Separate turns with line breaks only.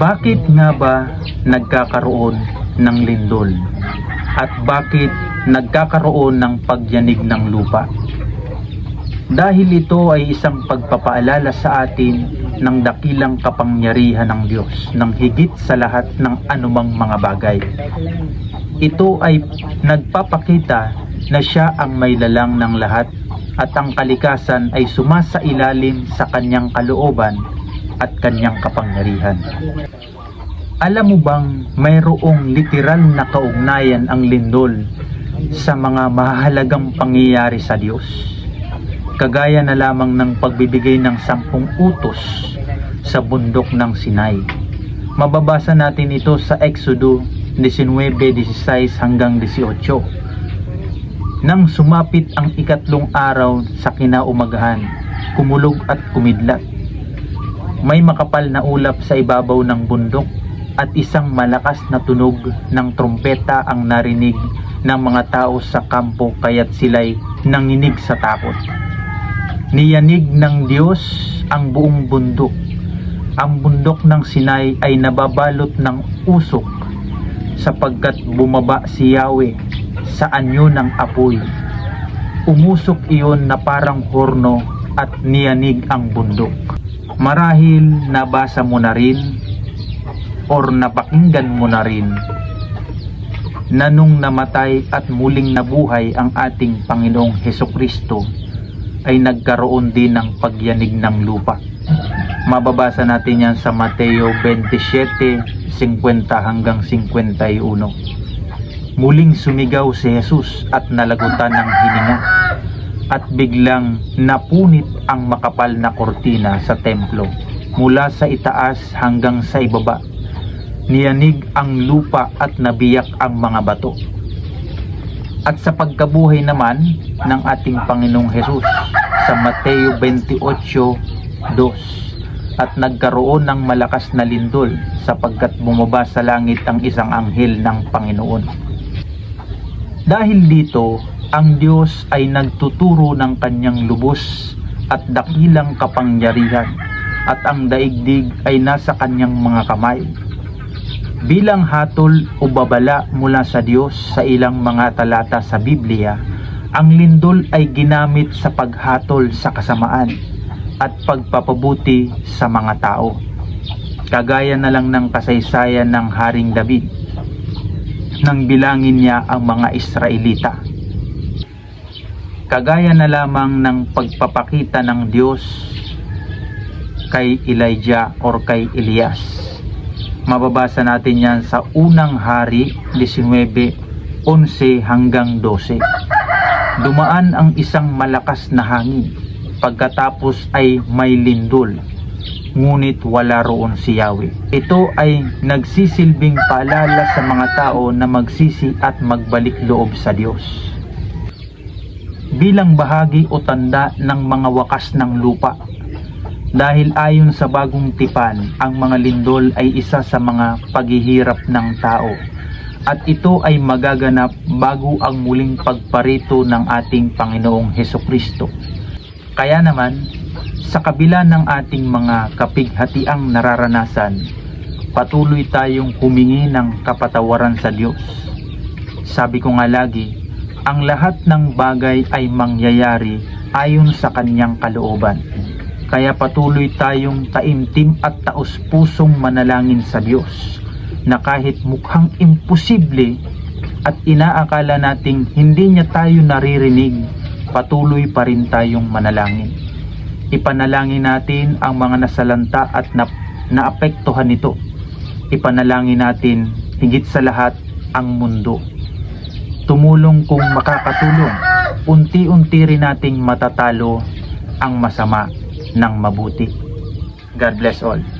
Bakit nga ba nagkakaroon ng lindol? At bakit nagkakaroon ng pagyanig ng lupa? Dahil ito ay isang pagpapaalala sa atin ng dakilang kapangyarihan ng Diyos ng higit sa lahat ng anumang mga bagay. Ito ay nagpapakita na siya ang may lalang ng lahat at ang kalikasan ay sumasailalim sa kanyang kalooban at kanyang kapangyarihan. Alam mo bang mayroong literal na kaugnayan ang lindol sa mga mahalagang pangyayari sa Diyos? Kagaya na lamang ng pagbibigay ng sampung utos sa bundok ng Sinai. Mababasa natin ito sa Exodo 19:16 hanggang 18. Nang sumapit ang ikatlong araw sa kinaumagahan, kumulog at kumidlat. May makapal na ulap sa ibabaw ng bundok at isang malakas na tunog ng trumpeta ang narinig ng mga tao sa kampo kaya't sila'y nanginig sa takot. Niyanig ng Diyos ang buong bundok. Ang bundok ng Sinai ay nababalot ng usok sapagkat bumaba si Yahweh sa anyo ng apoy. Umusok iyon na parang horno at niyanig ang bundok. Marahil nabasa mo na rin or napakinggan mo na rin na nung namatay at muling nabuhay ang ating Panginoong Heso Kristo ay nagkaroon din ng pagyanig ng lupa. Mababasa natin yan sa Mateo 27, 50 hanggang 51. Muling sumigaw si Jesus at nalagutan ng hininga at biglang napunit ang makapal na kortina sa templo mula sa itaas hanggang sa ibaba. Niyanig ang lupa at nabiyak ang mga bato. At sa pagkabuhay naman ng ating Panginoong Hesus sa Mateo 28:2 at nagkaroon ng malakas na lindol sapagkat bumaba sa langit ang isang anghel ng Panginoon. Dahil dito, ang Diyos ay nagtuturo ng kanyang lubos at dakilang kapangyarihan at ang daigdig ay nasa kanyang mga kamay bilang hatol o babala mula sa Diyos sa ilang mga talata sa Biblia, ang lindol ay ginamit sa paghatol sa kasamaan at pagpapabuti sa mga tao. Kagaya na lang ng kasaysayan ng Haring David nang bilangin niya ang mga Israelita. Kagaya na lamang ng pagpapakita ng Diyos kay Elijah or kay Elias mababasa natin yan sa unang hari 19, 11 hanggang 12. Dumaan ang isang malakas na hangin, pagkatapos ay may lindol, ngunit wala roon si Yahweh. Ito ay nagsisilbing paalala sa mga tao na magsisi at magbalik loob sa Diyos. Bilang bahagi o tanda ng mga wakas ng lupa, dahil ayon sa bagong tipan, ang mga lindol ay isa sa mga paghihirap ng tao. At ito ay magaganap bago ang muling pagparito ng ating Panginoong Heso Kristo. Kaya naman, sa kabila ng ating mga kapighatiang nararanasan, patuloy tayong humingi ng kapatawaran sa Diyos. Sabi ko nga lagi, ang lahat ng bagay ay mangyayari ayon sa kanyang kalooban. Kaya patuloy tayong taimtim at taos-pusong manalangin sa Diyos na kahit mukhang imposible at inaakala nating hindi niya tayo naririnig, patuloy pa rin tayong manalangin. Ipanalangin natin ang mga nasalanta at na, naapektuhan nito. Ipanalangin natin higit sa lahat ang mundo. Tumulong kung makakatulong. Unti-unti rin nating matatalo ang masama ng mabuti. God bless all.